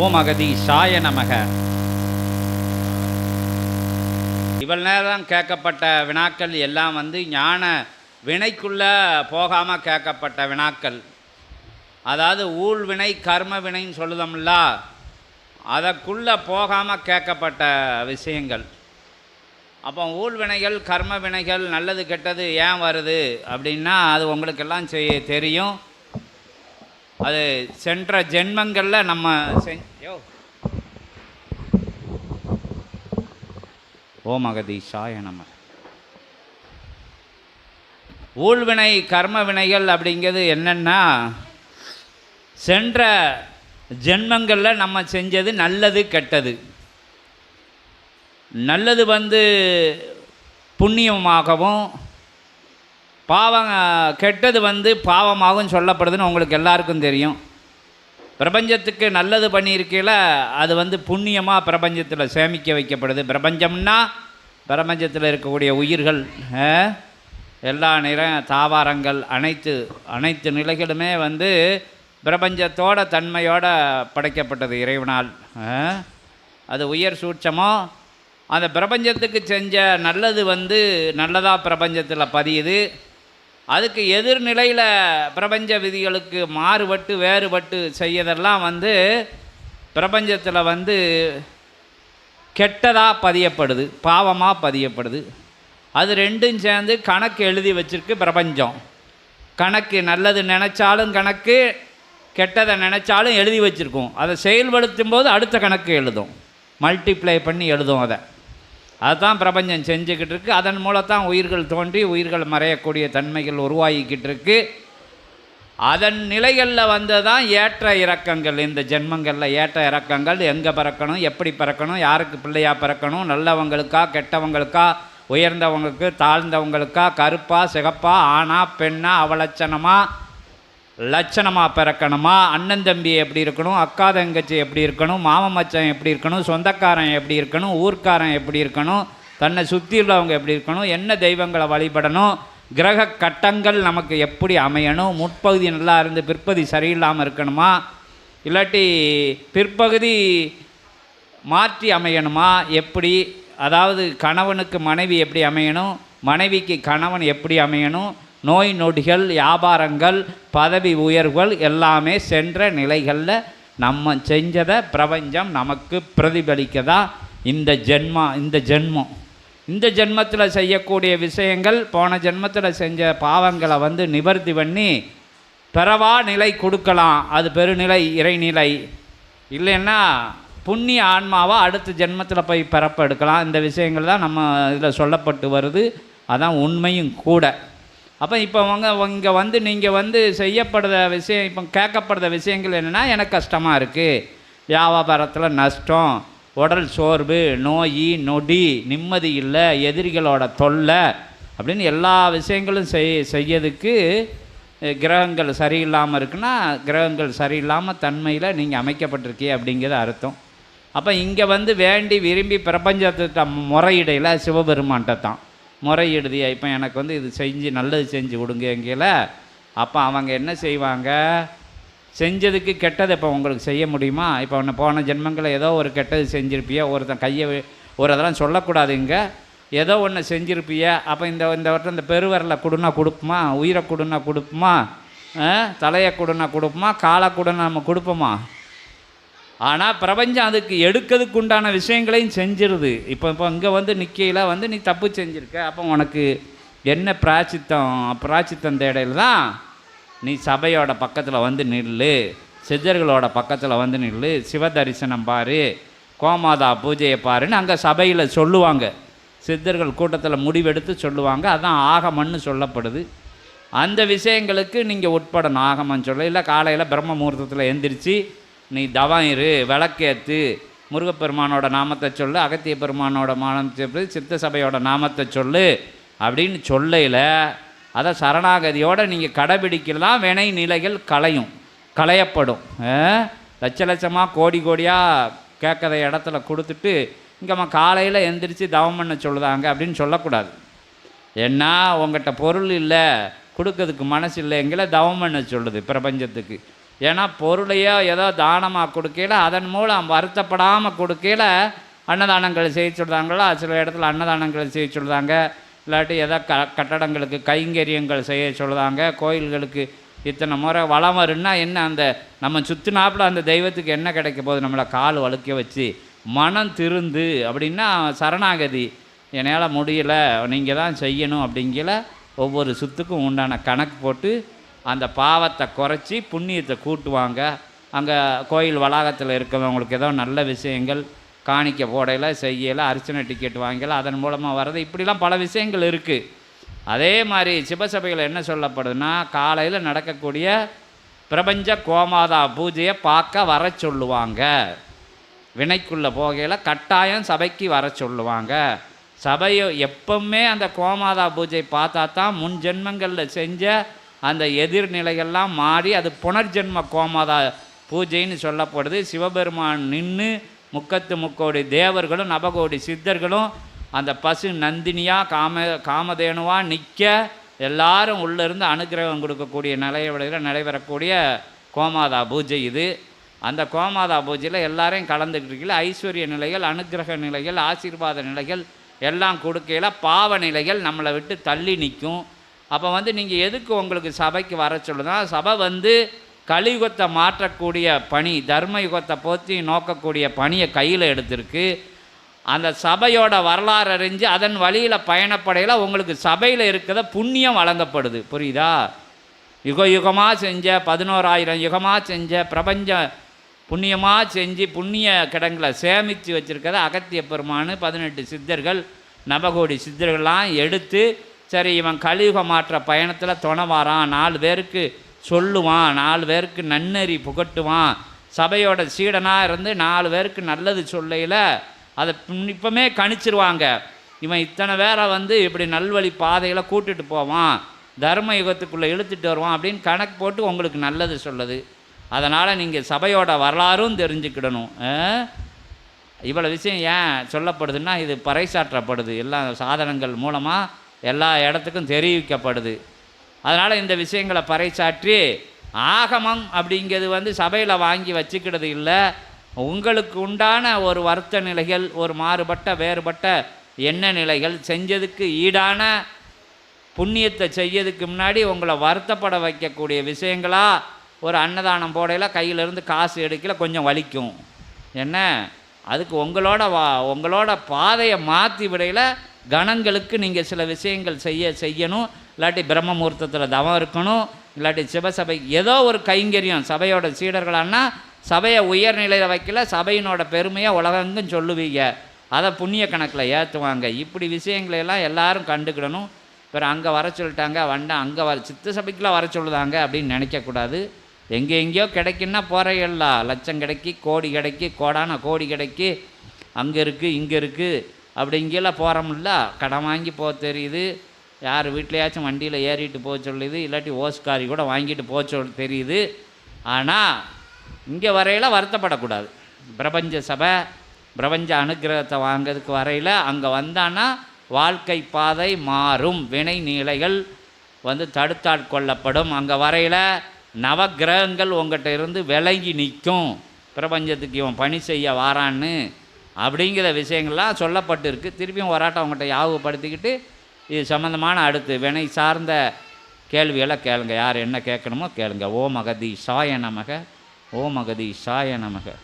ஓம் அகதி சாய நமக. இவ்வளோ நேரம் கேட்கப்பட்ட வினாக்கள் எல்லாம் வந்து ஞான வினைக்குள்ளே போகாமல் கேட்கப்பட்ட வினாக்கள். அதாவது ஊழ் வினை கர்ம வினைன்னு சொல்லுதோம்ல. அதற்குள்ளே போகாமல் கேட்கப்பட்ட விஷயங்கள். அப்போ ஊழ் வினைகள் கர்ம வினைகள் நல்லது கெட்டது ஏன் வருது அப்படின்னா அது உங்களுக்கெல்லாம் செய்ய தெரியும். அது சென்ற ஜென்மங்களில் நம்ம செஞ்சோ ஓ மகதீஷாய நம. ஊழ்வினை கர்ம வினைகள் அப்படிங்கிறது என்னென்னா சென்ற ஜென்மங்களில் நம்ம செஞ்சது நல்லது கெட்டது. நல்லது வந்து புண்ணியமாகவும் பாவம் கெட்டது வந்து பாவமாகவும் சொல்லப்படுதுன்னு உங்களுக்கு எல்லாருக்கும் தெரியும். பிரபஞ்சத்துக்கு நல்லது பண்ணியிருக்கையில் அது வந்து புண்ணியமாக பிரபஞ்சத்தில் சேமிக்க வைக்கப்படுது. பிரபஞ்சம்னா பிரபஞ்சத்தில் இருக்கக்கூடிய உயிர்கள் எல்லா நிற தாவாரங்கள் அனைத்து அனைத்து நிலைகளுமே வந்து பிரபஞ்சத்தோட தன்மையோட படைக்கப்பட்டது இறைவனால் அது உயர் சூட்சமோ அந்த பிரபஞ்சத்துக்கு செஞ்ச நல்லது வந்து நல்லதாக பிரபஞ்சத்தில் பதியுது. அதுக்கு எதிர்நிலையில் பிரபஞ்ச விதிகளுக்கு மாறுபட்டு வேறுபட்டு செய்யதெல்லாம் வந்து பிரபஞ்சத்தில் வந்து கெட்டதாக பதியப்படுது பாவமாக பதியப்படுது. அது ரெண்டும் சேர்ந்து கணக்கு எழுதி வச்சிருக்கு பிரபஞ்சம். கணக்கு நல்லது நினச்சாலும் கணக்கு கெட்டதை நினச்சாலும் எழுதி வச்சுருக்கோம். அதை செயல்படுத்தும் போது அடுத்த கணக்கு எழுதும். மல்டிப்ளை பண்ணி எழுதும் அதை. அதுதான் பிரபஞ்சம் செஞ்சுக்கிட்டு இருக்கு. அதன் மூலத்தான் உயிர்கள் தோன்றி உயிர்கள் மறையக்கூடிய தன்மைகள் உருவாகிக்கிட்டு இருக்கு. அதன் நிலைகளில் வந்து தான் ஏற்ற இறக்கங்கள். இந்த ஜென்மங்களில் ஏற்ற இறக்கங்கள் எங்கே பிறக்கணும் எப்படி பிறக்கணும் யாருக்கு பிள்ளையாக பிறக்கணும் நல்லவங்களுக்கா கெட்டவங்களுக்கா உயர்ந்தவங்களுக்கு தாழ்ந்தவங்களுக்கா கருப்பா சிகப்பா ஆணா பெண்ணா அவலட்சணமாக லட்சணமாக பிறக்கணுமா? அண்ணன் தம்பி எப்படி இருக்கணும்? அக்கா தங்கச்சி எப்படி இருக்கணும்? மாமன் மச்சான் எப்படி இருக்கணும்? சொந்தக்காரன் எப்படி இருக்கணும்? ஊர்க்காரன் எப்படி இருக்கணும்? தன்னை சுற்றி உள்ளவங்க எப்படி இருக்கணும்? என்ன தெய்வங்களை வழிபடணும்? கிரக கட்டங்கள் நமக்கு எப்படி அமையணும்? முற்பகுதி நல்லா இருந்து பிற்பகுதி சரியில்லாமல் இருக்கணுமா? இல்லாட்டி பிற்பகுதி மாற்றி அமையணுமா? எப்படி? அதாவது கணவனுக்கு மனைவி எப்படி அமையணும்? மனைவிக்கு கணவன் எப்படி அமையணும்? நோய் நொடிகள் வியாபாரங்கள் பதவி உயர்வுகள் எல்லாமே சென்ற நிலைகளில் நம்ம செஞ்சதை பிரபஞ்சம் நமக்கு பிரதிபலிக்கதா? இந்த ஜென்மா இந்த ஜென்மம். இந்த ஜென்மத்தில் செய்யக்கூடிய விஷயங்கள் போன ஜென்மத்தில் செஞ்ச பாவங்களை வந்து நிவர்த்தி பண்ணி பிறவா நிலை கொடுக்கலாம். அது பெருநிலை இறைநிலை. இல்லைன்னா புண்ணிய ஆன்மாவாக அடுத்த ஜென்மத்தில் போய் பிறப்பெடுக்கலாம். இந்த விஷயங்கள் தான் நம்ம இதில் சொல்லப்பட்டு வருது. அதான் உண்மையும் கூட. அப்போ இப்போ அவங்க இங்கே வந்து நீங்கள் வந்து செய்யப்படுற விஷயம் இப்போ கேட்கப்படுற விஷயங்கள் என்னென்னா எனக்கு கஷ்டமாக இருக்குது வியாபாரத்தில் நஷ்டம் உடல் சோர்வு நோய் நொடி நிம்மதி இல்லை எதிரிகளோட தொல்லை அப்படின்னு எல்லா விஷயங்களும் செய் செய்யறதுக்கு கிரகங்கள் சரியில்லாமல் இருக்குன்னா கிரகங்கள் சரியில்லாமல் தன்மையில் நீங்கள் அமைக்கப்பட்டிருக்கீ அப்படிங்கிறது அர்த்தம். அப்போ இங்கே வந்து வேண்டி விரும்பி பிரபஞ்சத்தை முறையிடையில் சிவபெருமான்கிட்ட தான். முறையிடுதியா? இப்போ எனக்கு வந்து இது செஞ்சு நல்லது செஞ்சு கொடுங்க எங்கேயில் அப்போ அவங்க என்ன செய்வாங்க? செஞ்சதுக்கு கெட்டது இப்போ உங்களுக்கு செய்ய முடியுமா? இப்போ ஒன்று போன ஜென்மங்களில் ஏதோ ஒரு கெட்டது செஞ்சிருப்பிய ஒருத்தன் கையை ஒரு அதெல்லாம் சொல்லக்கூடாது இங்கே ஏதோ ஒன்று செஞ்சிருப்பிய அப்போ இந்த இந்த வருடம் இந்த பெருவரில் கொடுனா கொடுப்போமா? உயிரை கொடுனா கொடுப்போமா? தலையை கொடுனா கொடுப்போமா? காலை கொடுனா நம்ம கொடுப்போமா? ஆனால் பிரபஞ்சம் அதுக்கு எடுக்கிறதுக்கு உண்டான விஷயங்களையும் செஞ்சிருது. இப்போ இப்போ இங்கே வந்து நிற்கையில் வந்து நீ தப்பு செஞ்சுருக்க. அப்போ உனக்கு என்ன பிராச்சித்தம்? பிராச்சித்தம் தேடையில் தான் நீ சபையோட பக்கத்தில் வந்து நில்லு. சித்தர்களோட பக்கத்தில் வந்து நில்லு. சிவ தரிசனம் பாரு. கோமாதா பூஜையை பாருன்னு அங்கே சபையில் சொல்லுவாங்க. சித்தர்கள் கூட்டத்தில் முடிவெடுத்து சொல்லுவாங்க. அதான் ஆகமன்னு சொல்லப்படுது. அந்த விஷயங்களுக்கு நீங்கள் உட்படணும். ஆகமன்னு சொல்ல இல்லை காலையில் பிரம்ம முகூர்த்தத்தில் எந்திரிச்சு நீ தவம் இரு விளக்கேத்து. முருகப்பெருமானோட நாமத்தை சொல்லு அகத்திய பெருமானோட மானம் சொல்லு சித்த சபையோட நாமத்தை சொல்லு அப்படின்னு சொல்லையில் அதை சரணாகதியோடு நீங்கள் கடைபிடிக்கலாம் வினை நிலைகள் களையும் களையப்படும். லட்ச லட்சமாக கோடி கோடியாக கேட்குற இடத்துல கொடுத்துட்டு இங்கம்மா காலையில் எந்திரிச்சு தவம் பண்ண சொல்லுதாங்க அப்படின்னு சொல்லக்கூடாது. ஏன்னா உங்கள்கிட்ட பொருள் இல்லை கொடுக்கறதுக்கு மனசு இல்லை எங்களை தவம் பண்ண சொல்லுது பிரபஞ்சத்துக்கு. ஏன்னா பொருளையோ ஏதோ தானமாக கொடுக்கல அதன் மூலம் வருத்தப்படாமல் கொடுக்கல அன்னதானங்கள் செய்ய சொல்கிறாங்களோ சில இடத்துல அன்னதானங்கள் செய்ய சொல்கிறாங்க இல்லாட்டி ஏதோ க கட்டடங்களுக்கு கைங்கரியங்கள் செய்ய சொல்கிறாங்க கோயில்களுக்கு இத்தனை முறை வளம் வருன்னா என்ன அந்த நம்ம சுற்றினாப்பில் அந்த தெய்வத்துக்கு என்ன கிடைக்க போகுது? நம்மளை கால் வழுக்க வச்சு மனம் திருந்து அப்படின்னா சரணாகதி. என்னால் முடியல நீங்கள் தான் செய்யணும் அப்படிங்கிற ஒவ்வொரு சுத்துக்கும் உண்டான கணக்கு போட்டு அந்த பாவத்தை குறைச்சி புண்ணியத்தை கூட்டுவாங்க. அங்கே கோயில் வளாகத்தில் இருக்கிறவங்களுக்கு ஏதோ நல்ல விஷயங்கள் காணிக்க போடையில் செய்யலை அர்ச்சனை டிக்கெட் வாங்கல அதன் மூலமாக வர்றது. இப்படிலாம் பல விஷயங்கள் இருக்குது அதே மாதிரி சிவசபையில் என்ன சொல்லப்படுதுன்னா காலையில் நடக்கக்கூடிய பிரபஞ்ச கோமாதா பூஜையை பார்க்க வர சொல்லுவாங்க. வினைக்குள்ளே போகையில் கட்டாயம் சபைக்கு வர சொல்லுவாங்க. சபையை எப்பவுமே அந்த கோமாதா பூஜை பார்த்தா தான் முன் ஜென்மங்களில் செஞ்ச அந்த எதிர்நிலைகள்லாம் மாறி அது புனர்ஜென்ம கோமாதா பூஜைன்னு சொல்லப்படுது. சிவபெருமான் நின்று முக்கத்து முக்கோடி தேவர்களும் நவகோடி சித்தர்களும் அந்த பசு நந்தினியாக காம காமதேனுவாக நிற்க எல்லாரும் உள்ளே இருந்து அனுக்கிரகம் கொடுக்கக்கூடிய நிலையில் நடைபெறக்கூடிய கோமாதா பூஜை இது. அந்த கோமாதா பூஜையில் எல்லாரையும் கலந்துக்கிட்டு ஐஸ்வர்ய நிலைகள் அனுக்கிரக நிலைகள் ஆசீர்வாத நிலைகள் எல்லாம் கொடுக்கையில் பாவ நிலைகள் நம்மளை விட்டு தள்ளி நிற்கும். அப்போ வந்து நீங்கள் எதுக்கு உங்களுக்கு சபைக்கு வர சொல்லுதா சபை வந்து கலியுகத்தை மாற்றக்கூடிய பணி தர்ம யுகத்தை போற்றி நோக்கக்கூடிய பணியை கையில் எடுத்திருக்கு. அந்த சபையோட வரலாறு அறிஞ்சு அதன் வழியில் பயணப்படையில் உங்களுக்கு சபையில் இருக்கிற புண்ணியம் வழங்கப்படுது. புரியுதா? யுக யுகமாக செஞ்ச பதினோராயிரம் யுகமாக செஞ்ச பிரபஞ்ச புண்ணியமாக செஞ்சு புண்ணிய கிடங்களை சேமித்து வச்சுருக்கிறத அகத்திய பெருமானு பதினெட்டு சித்தர்கள் நவகோடி சித்தர்கள்லாம் எடுத்து சரி இவன் கலியுக மாற்ற பயணத்தில் துணை வாரான் நாலு பேருக்கு சொல்லுவான் நாலு பேருக்கு நன்னறி புகட்டுவான். சபையோட சீடனாக இருந்து நாலு பேருக்கு நல்லது சொல்லையில் அதை இப்போமே கணிச்சிருவாங்க. இவன் இத்தனை பேரை வந்து இப்படி நல்வழி பாதையில் கூட்டிட்டு போவான். தர்ம யுகத்துக்குள்ளே இழுத்துட்டு வருவான் அப்படின்னு கணக்கு போட்டு உங்களுக்கு நல்லது சொல்லுது. அதனால் நீங்கள் சபையோட வரலாறும் தெரிஞ்சுக்கிடணும். இவ்வளோ விஷயம் ஏன் சொல்லப்படுதுன்னா இது பறைசாற்றப்படுது. எல்லா சாதனங்கள் மூலமாக எல்லா இடத்துக்கும் தெரிவிக்கப்படுது. அதனால் இந்த விஷயங்களை பறைச்சாற்றி ஆகமம் அப்படிங்கிறது வந்து சபையில் வாங்கி வச்சுக்கிறது இல்லை. உங்களுக்கு உண்டான ஒரு வருத்த நிலைகள் ஒரு மாறுபட்ட வேறுபட்ட எண்ண நிலைகள் செஞ்சதுக்கு ஈடான புண்ணியத்தை செய்யறதுக்கு முன்னாடி உங்களை வருத்தப்பட வைக்கக்கூடிய விஷயங்களாக ஒரு அன்னதானம் போடையில் கையிலேருந்து காசு எடுக்கல கொஞ்சம் வலிக்கும். என்ன? அதுக்கு உங்களோட வா உங்களோட பாதையை மாற்றி விடையில் கணங்களுக்கு நீங்கள் சில விஷயங்கள் செய்ய செய்யணும். இல்லாட்டி பிரம்ம முகூர்த்தத்தில் தவம் இருக்கணும். இல்லாட்டி சிவசபை ஏதோ ஒரு கைங்கரியம் சபையோட சீடர்களான்னா சபையை உயர்நிலையில் வைக்கல சபையினோட பெருமையை உலகங்கும் சொல்லுவீங்க. அதை புண்ணிய கணக்கில் ஏற்றுவாங்க இப்படி விஷயங்களை எல்லாம் எல்லாரும் கண்டுக்கிடணும். பிறகு அங்கே வர சொல்லிட்டாங்க வண்டா அங்கே வர சித்த சபைக்குலாம் வர சொல்லுதாங்க அப்படின்னு நினைக்கக்கூடாது. எங்கே எங்கேயோ கிடைக்குன்னா போறையெல்லாம் லட்சம் கிடைக்கி கோடி கிடைக்கி கோடான கோடி கிடைக்கி. அங்கே இருக்குது இங்கே இருக்குது அப்படிங்கெல்லாம் போகிறோம்ல கடன் வாங்கி போக தெரியுது. யார் வீட்லையாச்சும் வண்டியில் ஏறிட்டு போக சொல்லுது. இல்லாட்டி ஓஸ்காரி கூட வாங்கிட்டு போக சொல் தெரியுது. ஆனால் இங்கே வரையில் வருத்தப்படக்கூடாது. பிரபஞ்ச சபை பிரபஞ்ச அனுக்கிரகத்தை வாங்கிறதுக்கு வரையில் அங்கே வந்தான்னா வாழ்க்கை பாதை மாறும். வினை நிலைகள் வந்து தடுத்தாட்கொள்ளப்படும் அங்கே வரையில் நவக்கிரகங்கள் உங்கள்கிட்ட இருந்து விலகி நிற்கும். பிரபஞ்சத்துக்கு இவன் பணி செய்ய வாரான்னு அப்படிங்கிற விஷயங்கள்லாம் சொல்லப்பட்டிருக்கு. திருப்பியும் ஒராட்டம் அவங்ககிட்ட யாபகப்படுத்திக்கிட்டு இது சம்மந்தமான அடுத்து வினை சார்ந்த கேள்விகளை கேளுங்க. யார் என்ன கேட்கணுமோ கேளுங்க. ஓ மகதி சாய நமக ஓ மகதி சாய நமக.